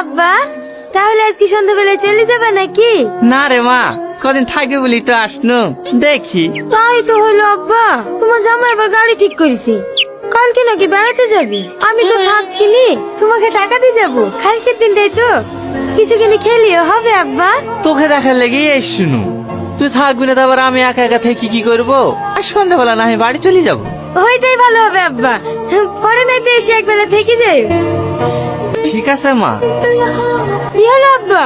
আব্বা তাহলে আজকে সন্ধ্যাবেলায় চলে যাবে নাকি? না রে মা কদিন থাকবে বলি তো আসনু। দেখি। তাই তো হলো আব্বা তোমার জামাই আবার গাড়ি ঠিক করেছি। কালকে নাকি বেড়াতে যাবি? আমি তো থাকছি নি তোমাকে টাকা দিয়ে যাব। কালকের দিনটাই তো। কিছু কিনে খেলিও হবে আব্বা। তোকে দেখার লেগে এই শুনু তুই থাকবি না তারপর আমি একা একা থেকে কি করব? আর সন্ধ্যাবেলা না আমি বাড়ি চলে যাব। ওইটাই ভালো হবে আব্বা। পরে নাই তো এসে একবেলা থেকে যাই ঠিক আছে মা। কি হলো আব্বা?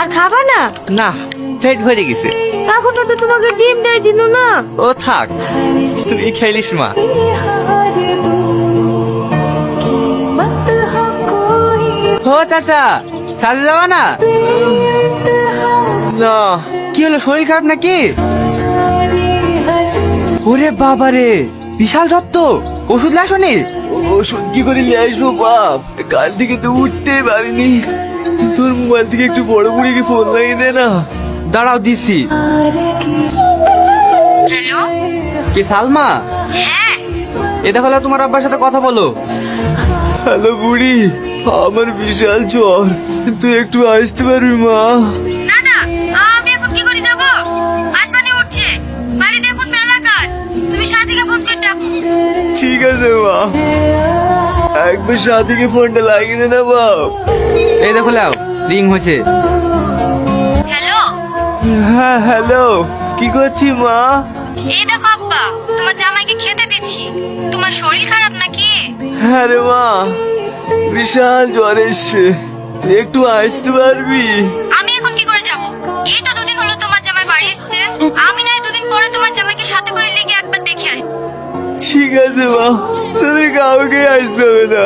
আর খাবা না? না পেট ভরে গেছে। এখনও তো তোমাকে ডিম দেয় দিল না। ও থাক তুই খেলিস মা। ও চাচা কাজে যাবা না? না কি হলো শরীর খারাপ নাকি? ওরে বাবা রে বিশাল যত্ত ওষুধ লাসনি ওষুধ কি করে নিয়ে আসব বাপ? কাল থেকে তো উঠতেই পারিনি। তোর মোবাইল থেকে একটু বড় বুড়িকে ফোন লাগিয়ে দে না? দাঁড়াও দিছি হ্যালো? কি সালমা? হ্যাঁ। এ দেখো তোমার আব্বার সাথে কথা বলো। হ্যালো বুড়ি আমার বিশাল জ্বর। তুই একটু আসতে পারবি মা? না তুমি সাথীকে ফোন করে ডাকো ঠিক আছে মা। একবার সাথীকে ফোনটা লাগিয়ে দে না বাপ এই দেখো লাও রিং হয়েছে। হ্যালো হ্যাঁ হ্যালো কি করছি মা? এই দেখো আব্বা তোমার জামাইকে খেতে দিচ্ছি। তোমার শরীর খারাপ নাকি? হ্যাঁ রে মা। বিশাল জ্বর এসছে। তুই একটু আসতে পারবি? আমি এখন কি করে যাব? এই তো দুদিন হলো তোমার জামাই বাড়ি এসেছে। আমি ঠিক আছে মা। তোদের কাউকে আসতে হবে না।